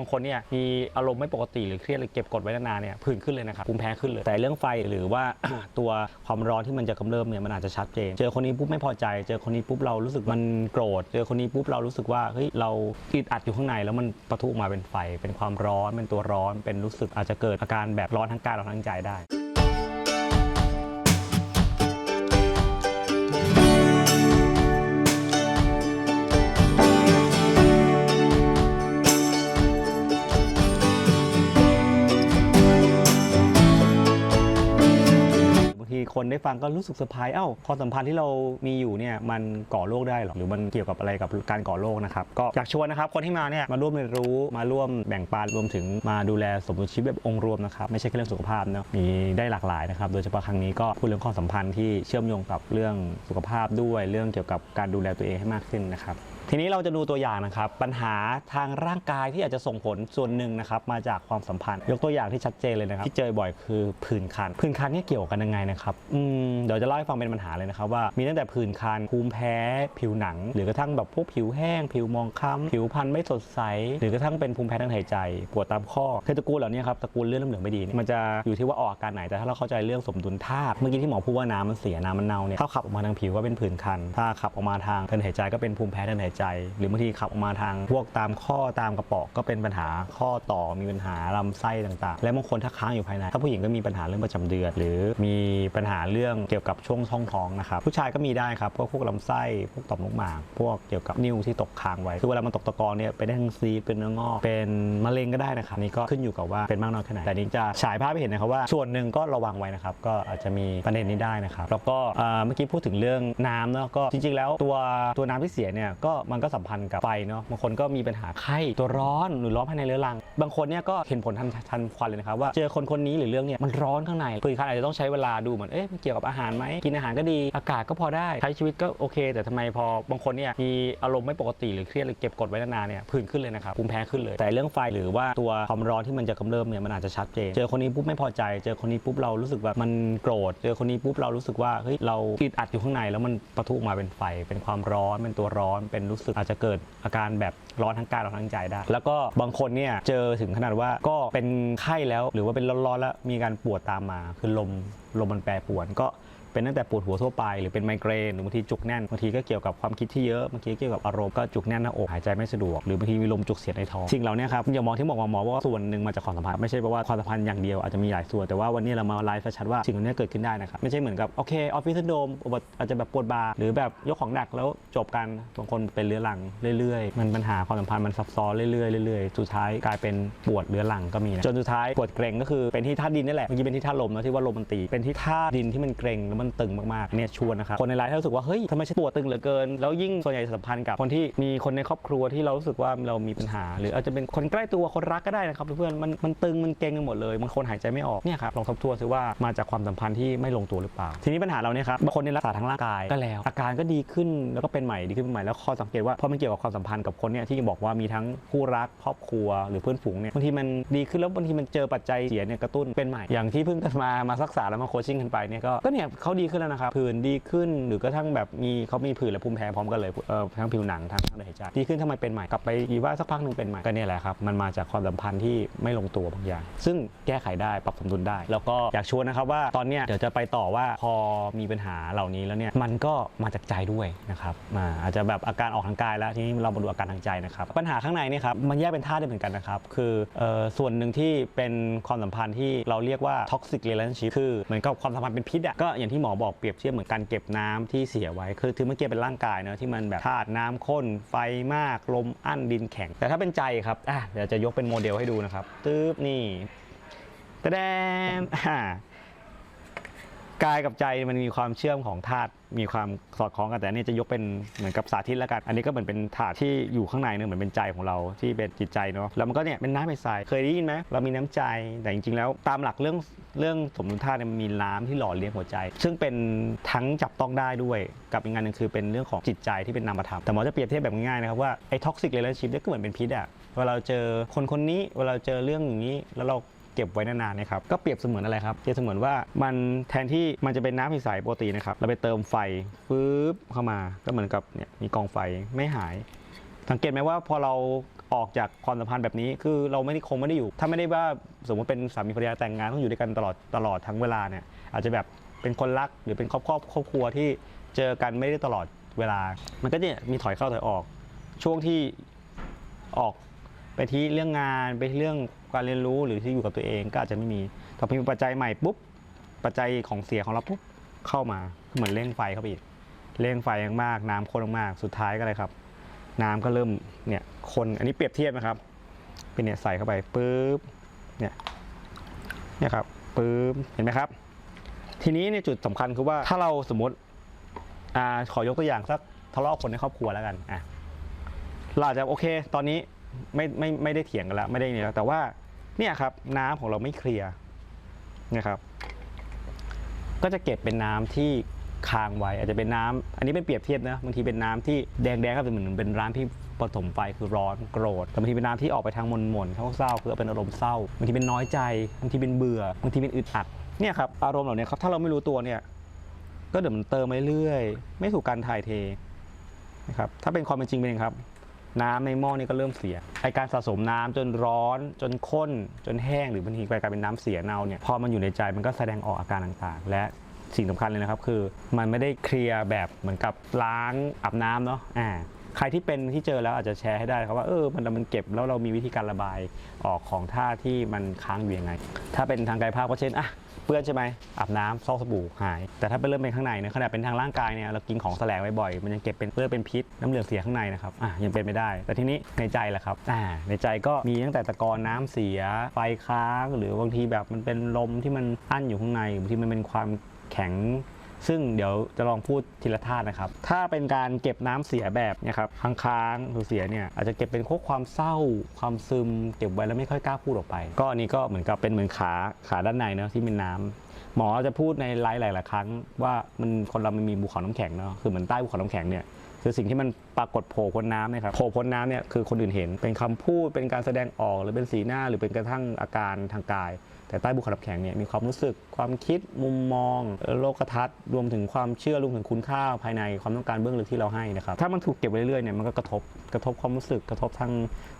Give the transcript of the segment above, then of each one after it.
บางคนเนี่ยมีอารมณ์ไม่ปกติหรือเครียดหรือเก็บกดไว้นานๆเนี่ยผื่นขึ้นเลยนะครับภูมิแพ้ขึ้นเลยแต่เรื่องไฟหรือว่า ตัวความร้อนที่มันจะกำเริบเนี่ยมันอาจจะชัดเจน เจอคนนี้ปุ๊บไม่พอใจ เจอคนนี้ปุ๊บเรารู้สึกมันโกรธ เจอคนนี้ปุ๊บเรารู้สึกว่าเฮ้ยเราอึดอัดอยู่ข้างในแล้วมันปะทุออกมาเป็นไฟ เป็นความร้อนเป็นตัวร้อนเป็นรู้สึกอาจจะเกิดอาการแบบร้อนทั้งกายร้อนทั้งใจได้ คนได้ฟังก็รู้สึกเซอร์ไพรส์เอ้าความสัมพันธ์ที่เรามีอยู่เนี่ยมันก่อโรคได้หรอหรือมันเกี่ยวกับอะไรกับการก่อโรคนะครับก็อยากชวนนะครับคนที่มาเนี่ยมาร่วมเรียนรู้มาร่วมแบ่งปันรวมถึงมาดูแลสมดุลชีวิตแบบองค์รวมนะครับไม่ใช่แค่เรื่องสุขภาพเนาะมีได้หลากหลายนะครับโดยเฉพาะครั้งนี้ก็พูดเรื่องความสัมพันธ์ที่เชื่อมโยงกับเรื่องสุขภาพด้วยเรื่องเกี่ยวกับการดูแลตัวเองให้มากขึ้นนะครับ ทีนี้เราจะดูตัวอย่างนะครับ ปัญหาทางร่างกายที่อาจจะส่งผลส่วนหนึ่งนะครับ มาจากความสัมพันธ์ ยกตัวอย่างที่ชัดเจนเลยนะครับ ที่เจอบ่อยคือผื่นคันผื่นคันเนี่ยเกี่ยวกันยังไงนะครับอืมเดี๋ยวจะเล่าให้ฟังเป็นปัญหาเลยนะครับว่ามีตั้งแต่ผื่นคันภูมิแพ้ผิวหนัง หรือกระทั่งแบบพวกผิวแห้ง ผิวมองคล้ำผิวพรรณไม่สดใส หรือกระทั่งเป็นภูมิแพ้ทางหายใจ ปวดตามข้อคือตระกูลเหล่านี้ครับตระกูลเลือดน้ำเหลืองไม่ดีเนี่ยมันจะอยู่ที่ว่าออกอาการไหนแต่ถ้าเราเข้าใจเรื่องสมดุลธาตุเมื่อกี้ที่หมอพูดว่าน้ำมันเสียน้ำมันเน่าเนี่ยถ้าขับออกมาทางผิวก็เป็นผื่นคัน ถ้าขับออกมาทางทางหายใจก็เป็นภูมิแพ้ทางหายใจ หรือบางทีขับออกมาทาง พวกตามข้อตามกระป๋อก็เป็นปัญหาข้อต่อมีปัญหาลำไส้ต่างๆ และบางคนถ้าค้างอยู่ภายใน ถ้าผู้หญิงก็มีปัญหาเรื่องประจำเดือน หรือมีปัญหาเรื่องเกี่ยวกับช่วงช่องท้องนะครับผู้ชายก็มีได้ครับก็พวกลำไส้พวกต่อมลูกหมากพวกเกี่ยวกับนิ้วที่ตกค้างไว้คือเวลามันตกตะกอนเนี่ยเป็นได้ทั้งซีเป็นเนื้องอกเป็นมะเร็งก็ได้นะครับนี่ก็ขึ้นอยู่กับว่าเป็นมากน้อยแค่ไหนแต่นี้จะฉายภาพให้เห็นนะครับว่าส่วนหนึ่งก็ระวังไว้นะครับก็อาจจะมีประเด็นนี้ได้นะครับแล้วก็เมื่อกี้พูดถึงเรื่องน้ำเนาะก็จริงๆ แล้วตัวตัวน้ำที่เสียเนี่ยก็มันก็สัมพันธ์กับไฟเนาะบางคนก็มีปัญหาไข้ตัวร้อนหรือร้อนภายในเรื้อรัง บางคนเนี่ยก็เห็นผลทันทันควันเลยนะครับว่าเจอคนคนนี้หรือเรื่องเนี่ยมันร้อนข้างในผื่นคันอาจจะต้องใช้เวลาดูเหมือนเอ๊ะมันเกี่ยวกับอาหารไหมกินอาหารก็ดีอากาศก็พอได้ใช้ชีวิตก็โอเค แต่ทำไมพอบางคนเนี่ยมีอารมณ์ไม่ปกติหรือเครียดหรือเก็บกดไว้นานๆเนี่ยผื่นขึ้นเลยนะครับภูมิแพ้ขึ้นเลย แต่เรื่องไฟหรือว่าตัวความร้อนที่มันจะกำเริบเนี่ยมันอาจจะชัดเจนเจอคนนี้ปุ๊บไม่พอใจ เจอคนนี้ปุ๊บเรารู้สึกแบบมันโกรธเจอคนนี้ปุ๊บเรารู้สึกว่าเฮ้ยเราอึดอัดอยู่ข้างในแล้วมันปะทุออกมาเป็นไฟเป็นความร้อนเป็นตัวร้อนเป็นรู้สึกอาจจะเกิดอาการแบบร้อนทั้งกายร้อนทั้งใจได้ แล้วก็บางคนเนี่ยเจอถึงขนาดว่าก็เป็นไข้แล้ว หรือว่าเป็นร้อนๆแล้วมีการปวดตามมาคือลมลมมันแปรปรวนก็ เป็นตั้งแต่ปวดหัวทั่วไปหรือเป็นไมเกรนหรือบางทีจุกแน่นบางทีก็เกี่ยวกับความคิดที่เยอะบางทีเกี่ยวกับอารมณ์ก็จุกแน่นหน้าอกหายใจไม่สะดวกหรือบางทีมีลมจุกเสียดในท้องสิ่งเหล่านี้ครับอย่ามองที่บอกว่าหมอว่าส่วนหนึ่งมาจากความสัมพันธ์ไม่ใช่เพราะว่าความสัมพันธ์อย่างเดียวอาจจะมีหลายส่วนแต่ว่าวันนี้เรามาไลฟ์ชัดว่าสิ่งเหล่านี้เกิดขึ้นได้นะครับไม่ใช่เหมือนกับโอเคออฟฟิศซินโดมอาจจะแบบปวดบ่าหรือแบบยกของหนักแล้วจบกันบางคนเป็นเรื้อรังเรื่อยๆ มันปัญหาความสัมพันธ์มันซับซ้อนเรื่อยๆเรื่อยๆสุดท้ายกลายเป็นปวดเรื้อรังก็มีนะจนสุดท้ายปวดเกร็งก็คือเป็นที่ธาตุดินนี่แหละเมื่อกี้เป็นที่ธาตุลมนะที่ว่าลมมันตีเป็นที่ธาตุดินที่มันเกร็งแล้วมันตึงมากๆเนี่ยชวนนะครับคนในไลฟ์ถ้ารู้สึกว่าเฮ้ยทำไมฉันปวดตึงเหลือเกิน แล้วยิ่งส่วนใหญ่สัมพันธ์กับคนที่มีคนในครอบครัวที่เรารู้สึกว่าเรามีปัญหา หรืออาจจะเป็นคนใกล้ตัวคนรักก็ได้นะครับเพื่อนๆมันมันตึงมันเกร็งกันหมดเลยบางคนหายใจไม่ออกเนี่ยครับลองทบทวนซิว่ามาจากความสัมพันธ์ที่ไม่ลงตัวหรือเปล่า ทีนี้ปัญหาเราเนี่ยครับบางคนในยรักษาทางร่างกายก็แล้ว อาการก็ดีขึ้นแล้วก็เป็นใหม่ดีขึ้นเป็นใหม่แล้วข้อสังเกตว่าพอมันเกี่ยวกับความสัมพันธ์กับคนเนี่ยที่บอกว่ามีทั้งคู่รักครอบครัวหรือเพื่อนฝูงเนี่ยบางทีมันดีขึ้นแล้วบางทีมันเจอปัจจัยเสียเนี่ยกระตุ้นเป็นใหม่อย่างที่เพิ่งกันมามารักษาแล้วมาโคชชิ่งกันไปเนี่ยก็ก็เนี่ยเขาดีขึ้นแล้วนะครับผื่นดีขึ้นหรือกระทั่งแบบมีเขามีผื่นและภูมิแพ้พร้อมกันเลยเออทั้งผิวหนังทั้งทางเดินหายใจดีขึ้นทำไมเป็นใหม่กลับไปอีว่าสักพักหนึ่งเป็นใหม่ก็เนี่ยแหละครับมันมาจากความสัมพันธ์ที่ไม่ลงตัวบางอย่าง ซึ่งแก้ไขได้ปรับสมดุลได้ แล้วก็อยากชวนนะครับว่าตอนเนี้ยเดี๋ยวจะไปต่อว่าพอมีปัญหาเหล่านี้แล้วเนี่ยมันก็มาจากใจด้วยนะครับอาอาจจะแบบอาการออกทางกายแล้วทีนี้เรามาดูอาการทางใจนะครับปัญหาข้างในเนี่ยครับมันแยกเป็นท่าตุได้เหมือนกันนะครับคือเอ่อส่วนหนึ่งที่เป็นความสัมพันธ์ที่เราเรียกว่า toxic relationship คือเหมือนกับความสัมพันธ์เป็นพิษอะก็อย่างที่หมอบอกเปรียบเทียบเหมือนการเก็บน้ำที่เสียไว้ คือถือเมื่อกี้เป็นร่างกายเนอะที่มันแบบธาตุน้ำข้นไฟมากลมอั้นดินแข็ง แต่ถ้าเป็นใจครับอะเดี๋ยวจะยกเป็นโมเดลให้ดูนะครับตึ๊บนี่ตะแดมอ่า กายกับใจมันมีความเชื่อมของธาตุมีความสอดคล้องกันแต่อันนี่จะยกเป็นเหมือนกับสาธิตแล้วกัน อันนี้ก็เหมือนเป็นถาดที่อยู่ข้างในเนอะเหมือนเป็นใจของเราที่เป็นจิตใจเนาะแล้วมันก็เนี่ยเป็นน้ำเป็นทรายเคยได้ยินไหมเรามีน้ำใจแต่จริงๆ แล้วตามหลักเรื่องเรื่องสมดุลธาตุเนี่ยมันมีน้ำที่หล่อเลี้ยงหัวใจ ซึ่งเป็นทั้งจับต้องได้ด้วยกับอีกงานหนึ่งคือเป็นเรื่องของจิตใจที่เป็นนามธรรมแต่หมอจะเปรียบเทียบแบบง่ายๆนะครับว่าไอ้ท็อกซิกเรลชิพเนี่ยก็เหมือนเป็นพิษอะเวลาเราเจอคนคนนี้เวลาเราเจอเรื่องอย่างนี้แล้วเรา เก็บไว้นานๆนะครับก็เปรียบเสมือนอะไรครับเปรียบเสมือนว่ามันแทนที่มันจะเป็นน้ำใสๆปกตินะครับเราไปเติมไฟปึ๊บเข้ามาก็เหมือนกับเนี่ยมีกองไฟไม่หาย สังเกตไหมว่าพอเราออกจากความสัมพันธ์แบบนี้คือเราไม่ได้คงไม่ได้อยู่ ถ้าไม่ได้ว่าสมมติเป็นสามีภรรยาแต่งงานต้องอยู่ด้วยกันตลอดตลอดทั้งเวลาเนี่ยอาจจะแบบเป็นคนรักหรือเป็นครอบครอบครอบครัวที่เจอกันไม่ได้ตลอดเวลา มันก็เนี่ยมีถอยเข้าถอยออกช่วงที่ออก ไปที่เรื่องงานไปที่เรื่องการเรียนรู้หรือที่อยู่กับตัวเองก็อาจจะไม่มีแต่พอมีปัจจัยใหม่ปุ๊บปัจจัยของเสียของเราปุ๊บเข้ามาเหมือนเร่งไฟเข้าไปอีกเร่งไฟมากๆน้ำข้นมากๆสุดท้ายก็เลยครับ น้ำก็เริ่มเนี่ยคนอันนี้เปรียบเทียบนะครับเป็นเนี่ยใส่เข้าไปปุ๊บเนี่ยเนี่ยครับปุ๊บเห็นไหมครับ ทีนี้ในจุดสำคัญคือว่าถ้าเราสมมติอ่าขอยกตัวอย่างสักทะเลาะคนในครอบครัวแล้วกันอะเราอาจจะโอเค ตอนนี้ ไม่ไม่ไม่ได้เถียงกันแล้วไม่ได้เนี่ยแล้วแต่ว่าเนี่ยครับน้ำของเราไม่เคลียร์นะครับ ก็จะเก็บเป็นน้ำที่ค้างไว้ อาจจะเป็นน้ำอันนี้เป็นเปรียบเทียบนะบางทีเป็นน้ำที่แดงๆก็เป็นเหมือนเป็นร้านที่ผสมไฟคือร้อนโกรธแต่บางทีเป็นน้ำที่ออกไปทางมนมนเศร้าคือเป็นอารมณ์เศร้าบางทีเป็นน้อยใจบางทีเป็นเบื่อบางทีเป็นอึดอัดเนี่ยครับอารมณ์เหล่านี้ครับถ้าเราไม่รู้ตัวเนี่ยก็เดี๋ยวมันเติมไปเรื่อยไม่ถูกการถ่ายเทนะครับถ้าเป็นความเป็นจริงเป็นย่างครับ น้ำในหม้อนี่ก็เริ่มเสียไอการสะสมน้ำจนร้อน จนข้น จนแห้งหรือบางทีกลายเป็นน้ำเสียเน่าเนี่ยพอมันอยู่ในใจมันก็แสดงออกอาการต่างๆ และสิ่งสำคัญเลยนะครับคือ มันไม่ได้เคลียร์แบบเหมือนกับล้างอาบน้ำเนาะอ่า ใครที่เป็นที่เจอแล้วอาจจะแชร์ให้ได้ครับว่าเออมันมันเก็บแล้วเรามีวิธีการระบายออกของท่าที่มันค้างอยู่ยังไง ถ้าเป็นทางกายภาพก็เช่นอะเปื้อนใช่ไหมอาบน้ำซอกสบู่หาย แต่ถ้าเป็นเริ่มเป็นข้างในเนี่ยขนาดเป็นทางร่างกายเนี่ยเรากินของแสลงไว้บ่อยมันยังเก็บเป็นเปื้อนเป็นพิษน้ำเหลืองเสียข้างในนะครับอะยังเป็นไม่ได้ แต่ทีนี้ในใจแหละครับอ่าในใจก็มีตั้งแต่ตะกอนน้ำเสียไฟค้าง หรือบางทีแบบมันเป็นลมที่มันอั้นอยู่ข้างในบางทีมันเป็นความแข็ง ซึ่งเดี๋ยวจะลองพูดทีละท่านะครับ ถ้าเป็นการเก็บน้ำเสียแบบนะครับค้างๆหรือเสียเนี่ยอาจจะเก็บเป็นพวกความเศร้า ความซึม เก็บไว้แล้วไม่ค่อยกล้าพูดออกไป ก็อันนี้ก็เหมือนกับเป็นเหมือนขาขาด้านในเนาะที่เป็นน้ำหมอจะพูดในไลฟ์หลายๆครั้ง ว่ามันคนเรามันมีภูเขาน้ำแข็งเนาะคือเหมือนใต้ภูเขาน้ำแข็งเนี่ยคือสิ่งที่มันปรากฏโผล่พ้นน้ำนะครับโผล่พ้นน้ำเนี่ยคือคนอื่นเห็นเป็นคำพูดเป็นการแสดงออกหรือเป็นสีหน้าหรือเป็นกระทั่งอาการทางกาย แต่ใต้บุคลิกแข็งเนี่ยมีความรู้สึกความคิดมุมมอง โลกทัศน์รวมถึงความเชื่อรวมถึงคุณค่าภายในความต้องการเบื้องลึกที่เราให้นะครับถ้ามันถูกเก็บไว้เรื่อยๆเนี่ยมันก็กระทบกระทบความรู้สึกกระทบทาง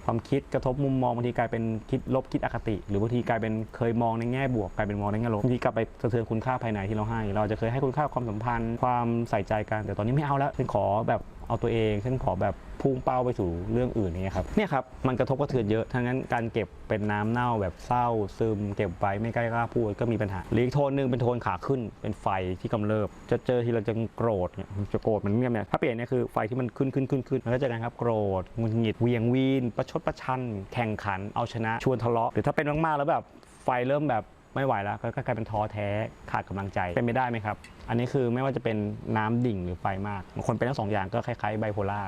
ความคิดกระทบมุมมองบางทีกลายเป็นคิดลบคิดอคติ หรือบางทีกลายเป็นเคยมองในแง่บวกกลายเป็นมองในแง่ลบบางทีกลับไปสะเทือนคุณค่าภายในที่เราให้ เราจะเคยให้คุณค่าความสัมพันธ์ ความใส่ใจกันแต่ตอนนี้ไม่เอาแล้วฉันขอแบบเอาตัวเองฉันขอแบบ พุ่งเป้าไปสู่เรื่องอื่นอย่างเงี้ครับเนี่ยครับมันกระทบกระเทือนเยอะทั้งนั้นการเก็บเป็นน้ำเน่าแบบเศร้าซึม เก็บไว้ไม่กล้ากล้าพูดก็มีปัญหาหรืออีกโทนหนึ่งเป็นโทนขาขึ้นเป็นไฟที่กำเริบ จะเจอทีเราจะโกรธเนี่ยจะโกรธมันเงียบเนี่ยถ้าเปลี่ยนเนี่ยคือไฟที่มันขึ้นขึ้นขึ้นขึ้นมันก็จะนะครับโกรธหงุดหงิดเวียงวีน ประชดประชัน แข่งขันเอาชนะ ชวนทะเลาะหรือถ้าเป็นมากๆแล้วแบบไฟเริ่มแบบไม่ไหวแล้วก็กลายเป็นท้อแท้ขาดกำลังใจเป็นไม่ได้ไหมครับ อันนี้คือไม่ว่าจะเป็นน้ำดิ่งหรือไฟมากบางคนเป็นทั้งสองอย่างก็คล้ายๆไบโพล่า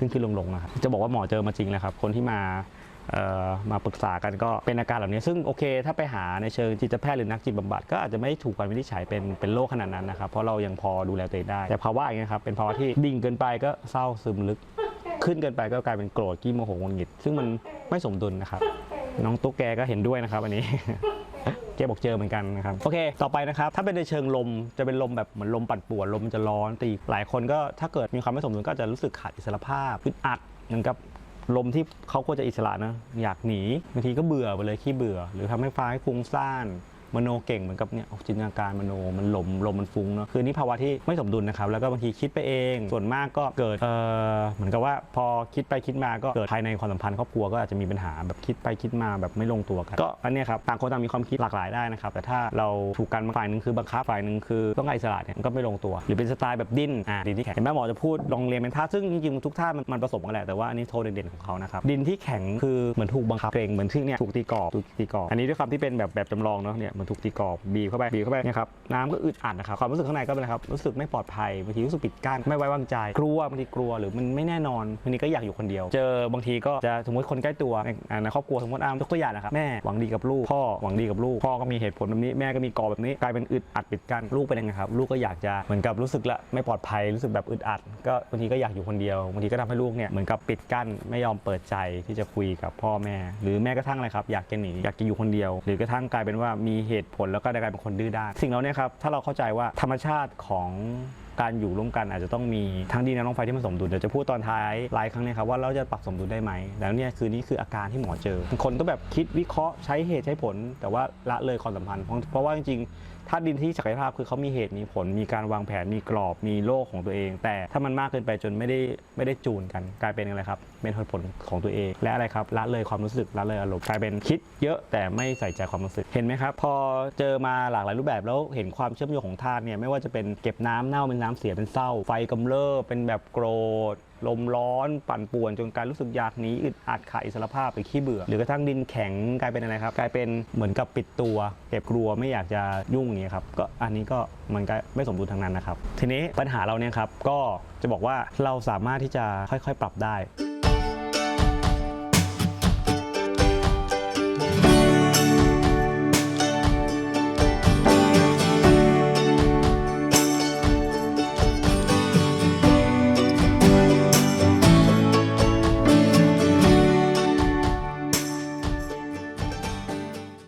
ขึ้นขึ้นลงลงๆนะครับจะบอกว่าหมอเจอมาจริงแล้วครับ คนที่มามาปรึกษากันก็เป็นอาการเหล่านี้ซึ่งโอเค ถ้าไปหาในเชิงจิตแพทย์หรือนักจิตบำบัดก็อาจจะไม่ถูกการวินิจฉัยเป็นเป็นโรคขนาดนั้นนะครับเพราะเรายังพอดูแลตัวเองได้ แต่ภาวะอย่างเงี้ยครับเป็นภาวะที่ดิ่งเกินไปก็เศร้าซึมลึก ขึ้นเกินไปก็กลายเป็นโกรธกี้โมโหงุนงิด ซึ่งมันไม่สมดุลนะครับ น้องตุ๊กแกก็เห็นด้วยนะครับอันนี้ แกบอกเจอเหมือนกันนะครับโอเค ต่อไปนะครับถ้าเป็นในเชิงลมจะเป็นลมแบบเหมือนลมปั่นป่วนลมมันจะร้อนตีหลายคนก็ถ้าเกิดมีความไม่สมดุลก็จะรู้สึกขาดอิสรภาพอึดอัดเหมือนกับลมที่เขาควรจะอิสระนะอยากหนีบางทีก็เบื่อไปเลยขี้เบื่อ หรือทำให้ฟ้าให้ฟุ้งซ่าน มโนเก่งเหมือนกับเนี่ยจินตนาการมโนมันหลมลมมันฟุ้งเนาะคือนี่ภาวะที่ไม่สมดุลนะครับแล้วก็บางทีคิดไปเอง ส่วนมากก็เกิดเออเหมือนกับว่าพอคิดไปคิดมาก็เกิดภายในความสัมพันธ์ครอบครัวก็อาจจะมีปัญหาแบบคิดไปคิดมาแบบไม่ลงตัวกันก็อันเนี้ยครับต่างคนต่างมีความคิดหลากหลายได้นะครับแต่ถ้าเราถูกกันฝ่ายหนึ่งคือบังคับฝ่ายหนึ่งคือต้องการอิสระเนี่ยมันก็ไม่ลงตัว หรือเป็นสไตล์แบบดิ้นอ่าดิ้นที่แข็งเห็นไหมหมอจะพูดลองเรียนเป็นท่าซึ่งจริงๆทุกท่ามันมันผสมกันแหละแต่ว่าอันนี้โทนเด่นๆของเขานะครับดินที่แข็งคือเหมือนถูกบังคับเกรงเหมือนที่เนี่ยถูกตีกรอบถูกตีกรอบอันนี้ด้วยความที่เป็นแบบแบบจำลองเนาะเนี่ยเหมือนถูกตีกรอบบีบเข้าไปบีบเข้าไปเนี่ยครับน้ำก็อึดอัดนะครับความรู้สึกข้างในก็เป็นอะไรครับรู้สึกไม่ปลอดภัยบางทีรู้สึกปิดกั้นไม่ไว้วางใจ กลัวบางทีกลัวหรือมันไม่แน่นอนบางทีก็อยากอยู่คนเดียว เจอบางทีก็จะสมมติคนใกล้ตัวในครอบครัวสมมติอามยกตัวอย่างนะครับแม่หวังดีกับลูกพ่อหวังดีกับลูกพ่อก็มีเหตุผลแบบนี้แม่ก็มีกรอบแบบนี้กลายเป็นอึดอัดปิดกั้นลูกเป็นยังไงครับลูกก็อยากจะเหมือนกับรู้สึกละไม่ปลอดภัยรู้สึกแบบอึดอัด ก็บางทีก็อยากอยู่คนเดียวบางทีก็ทำให้ลูกเนี่ยเหมือนกับปิดกั้นไม่ยอมเปิดใจที่จะคุยกับพ่อแม่ หรือแม้กระทั่งอะไรครับอยากจะหนีอยากจะอยู่คนเดียว หรือกระทั่งกลายเป็นว่ามีเหตุผลแล้วก็ได้กลายเป็นคนดื้อด้านสิ่งเหล่านี้ครับถ้าเราเข้าใจว่าธรรมชาติของการอยู่ร่วมกันอาจจะต้องมีทั้งดีนน้ำลมไฟที่มันสมดุลเดี๋ยวจะพูดตอนท้ายไลฟ์ครั้งนี้ครับว่าเราจะปรับสมดุลได้ไหมแล้วเนี่ยคือนี่คืออาการที่หมอเจอ คนต้องแบบคิดวิเคราะห์ใช้เหตุใช้ผล แต่ว่าละเลยความสัมพันธ์เพราะเพราะว่าจริงๆ ถ้าดินที่ศักยภาพคือเขามีเหตุมีผล มีการวางแผนมีกรอบมีโลกของตัวเอง แต่ถ้ามันมากเกินไปจนไม่ได้ไม่ได้จูนกัน กลายเป็นอะไรครับเป็นเหตุผลของตัวเอง และอะไรครับละเลยความรู้สึกละเลยอารมณ์กลายเป็นคิดเยอะแต่ไม่ใส่ใจความรู้สึกเห็นไหมครับ พอเจอมาหลากหลายรูปแบบแล้วเห็นความเชื่อมโยงของธาตุเนี่ยไม่ว่าจะเป็นเก็บน้ำเน่าเป็นน้ำเสียเป็นเศร้า ไฟกำเริบเป็นแบบโกรธ ลมร้อนปั่นป่วนจนการรู้สึกอยากหนีอึดอัดขาดอิสรภาพหรือขี้เบื่อ หรือกระทั่งดินแข็งกลายเป็นอะไรครับ กลายเป็นเหมือนกับปิดตัวเก็บกลัวไม่อยากจะยุ่งอย่างเงี้ยครับก็อันนี้ก็มันก็ไม่สมดุลทางนั้นนะครับ ทีนี้ปัญหาเราเนี่ยครับก็จะบอกว่าเราสามารถที่จะค่อยๆ ปรับได้